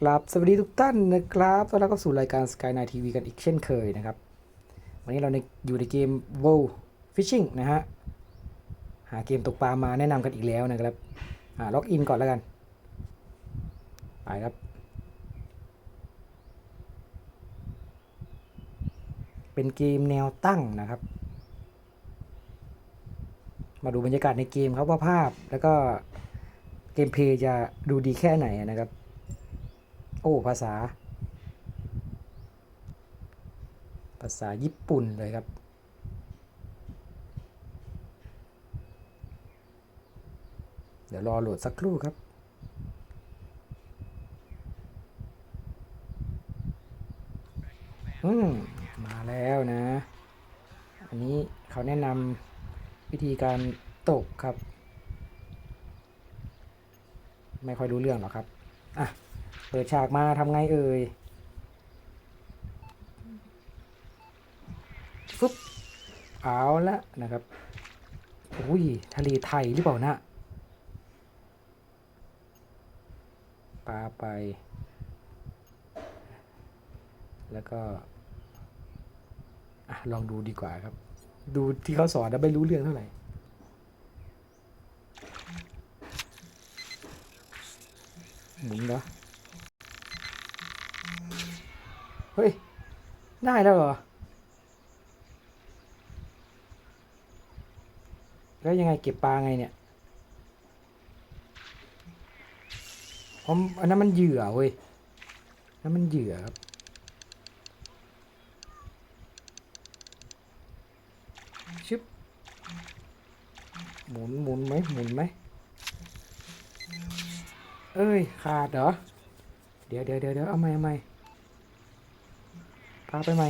กราบสวัสดีทุกท่านนะครับต้อนรับเข้าสู่รายการ Sky n i g h TV กันอีกเช่นเคยนะครับ วันนี้เราในอยู่ในเกม World Fishing นะฮะ หาเกมตกปลามาแนะนำกันอีกแล้วนะครับอ่าล็อกอินก่อนแล้วกัน ไปครับ เป็นเกมแนวตั้งนะครับ มาดูบรรยากาศในเกมครับว่าภาพ แล้วก็เกมเพลย์จะดูดีแค่ไหนนะครับ โอ้ภาษา ภาษาญี่ปุ่นเลยครับเดี๋ยวรอโหลดสักครู่ครับ อืม มาแล้วนะ อันนี้เขาแนะนำวิธีการตกครับ ไม่ค่อยรู้เรื่องหรอกครับ อะ ปิดฉากมาทำไงเอ่ยฟึบเอาละนะครับอุ้ยทะเลไทยหรือเปล่านะปลาไป แล้วก็ลองดูดีกว่าครับ ดูที่เขาสอนแล้วไม่รู้เรื่องเท่าไหร่หมุนเหรอ เฮ้ย ได้แล้วเหรอ แล้วยังไงเก็บปลาไงเนี่ยผมอันนั้นมันเหยื่อเว้ยนั่นมันเหยื่อครับชึบหมุนหมุนไหมหมุนไหมเอ้ย ขาดเหรอ เดี๋ยวเดี๋ยวเดี๋ยวเดี๋ยวเอาใหม่เอาใหม่าไปใหม่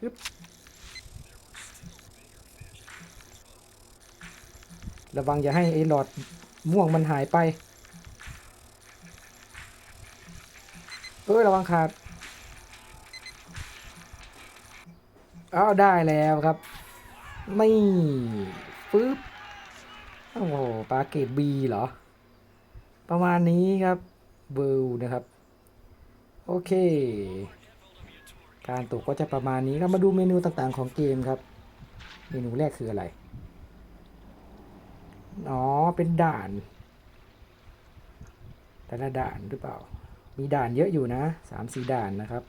ฮึบระวังอย่าให้ไอ้หลอดม่วงมันหายไป เอ้ยระวังขาดเอาได้แล้วครับ ไม่ปึ๊บ โอ้โหปลาเกตบีเหรอ ประมาณนี้ครับเบิลนะครับ โอเค การตกก็จะประมาณนี้ครับมาดูเมนูต่างๆของเกมครับ เมนูแรกคืออะไร อ๋อ เป็นด่าน แต่ละด่านหรือเปล่า มีด่านเยอะอยู่นะสามสี่ด่านนะครับ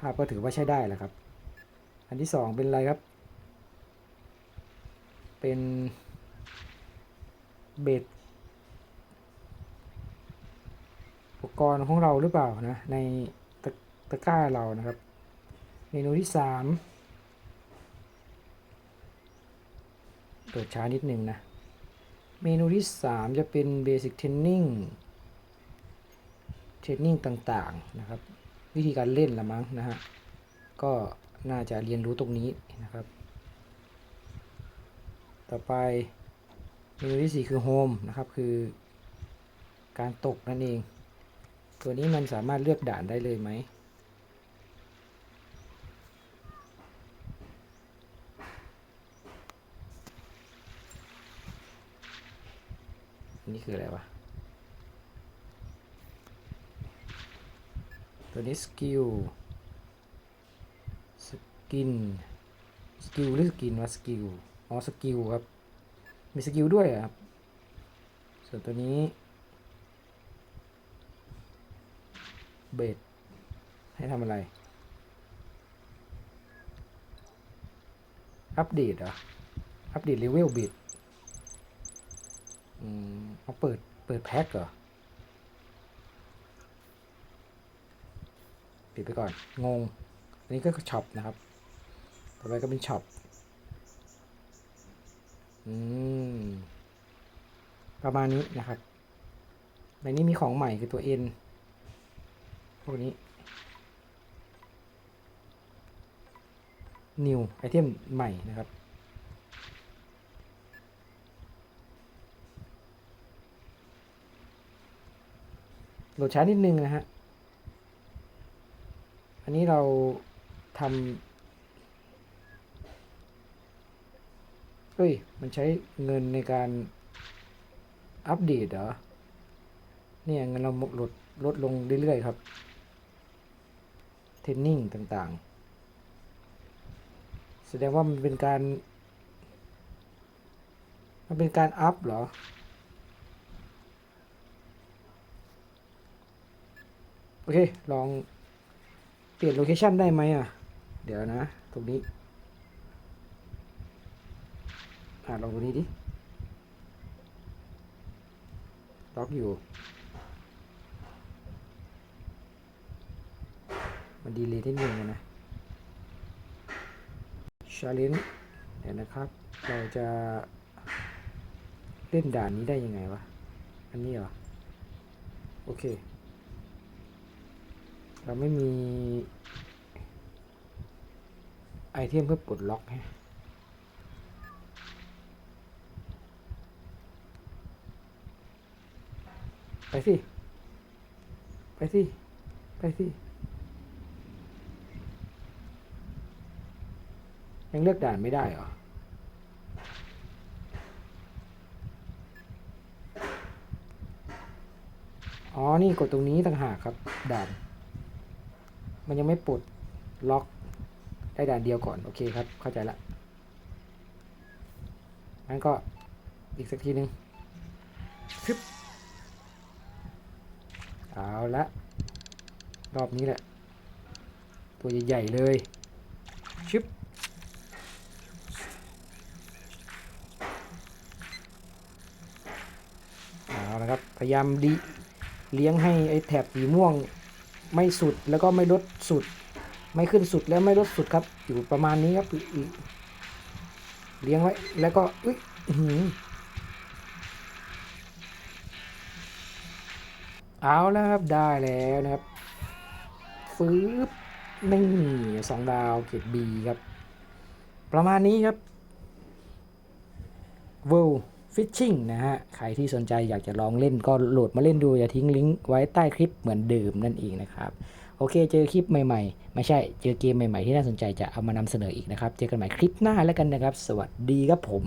ภาพก็ถือว่าใช้ได้แหละครับ อันที่สองเป็นอะไรครับ เป็น เบ็ดอุปกรณ์ของเราหรือเปล่านะ ในตะตะกร้าเรานะครับ เมนูที่สามเปิดช้านิดนึงนะ เมนูที่สามจะเป็น Basic Training เทรนนิ่งต่างๆนะครับ วิธีการเล่นละมั้งนะฮะก็น่าจะเรียนรู้ตรงนี้นะครับ ต่อไป เมนูที่4คือ Home นะครับ คือการตกนั่นเอง ตัวนี้มันสามารถเลือกด่านได้เลยไหมนนี้คืออะไรวะ ตัวนี้สกิล สกิน สกิลหรือสกินวะสกิล อ๋อ สกิลครับ มีสกิลด้วยครับ ส่วนตัวนี้ เบดให้ทำอะไร อัปเดตเหรอ อัปเดตเลเวลเบดอืมเขาเปิด เปิดแพ็คเหรอปิดไปก่อน งง อันนี้ก็ช็อปนะครับ ต่อไปก็เป็นช็อป ประมาณนี้นะครับในนี้มีของใหม่คือตัว N พวกนี้ New ไอเทมใหม่นะครับ โหลดช้านิดนึงนะฮะ อันนี้เราทำ เฮ้ย มันใช้เงินในการอัปเดตเหรอ เนี่ยเงินเราลดลดลงเรื่อยๆครับ เทรนนิ่งต่างๆ แสดงว่ามันเป็นการ มันเป็นการอัพเหรอโอเค ลองเปลี่ยนโลเคชันได้ไหมอะ เดี๋ยวนะ ตรงนี้ อ่าลองตรงนี้ดิ ล็อกอยู่ มันดีเลยที่หนึ่งนะชาเลนจ์เดี๋ยวนะครับ เราจะเล่นด่านนี้ได้ยังไงวะ อันนี้เหรอ โอเค เราไม่มี ไอเทมเพื่อปลดล็อกแฮะ ไปสิ ไปสิ ไปสิ ยังเลือกด่านไม่ได้เหรอ อ๋อ นี่กดตรงนี้ต่างหากครับ ด่าน มันยังไม่ปลดล็อก ได้ด่านเดียวก่อน โอเคครับ เข้าใจละงั้นก็อีกสักทีหนึ่งฟึบ เอาละรอบนี้แหละ ตัวใหญ่ๆเลย ชึบเอาละครับ พยายามดีเลี้ยงให้ไอ้แถบสีม่วงไม่สุดแล้วก็ไม่ลดสุด ไม่ขึ้นสุดแล้วไม่ลดสุดครับ อยู่ประมาณนี้ครับเลี้ยงไว้แล้วก็อุ๊ย เอาแล้วครับได้แล้วนะครับฟืบนี่สองดาวเกรดบีครับ ประมาณนี้ครับ World Fishing นะฮะ ใครที่สนใจอยากจะลองเล่นก็โหลดมาเล่นดู อย่าทิ้งลิงก์ไว้ใต้คลิปเหมือนเดิมนั่นเองนะครับ โอเค เจอคลิปใหม่ๆ ไม่ใช่ เจอเกมใหม่ๆ ที่น่าสนใจจะเอามานำเสนออีกนะครับ เจอกันใหม่คลิปหน้าแล้วกันนะครับ สวัสดีครับผม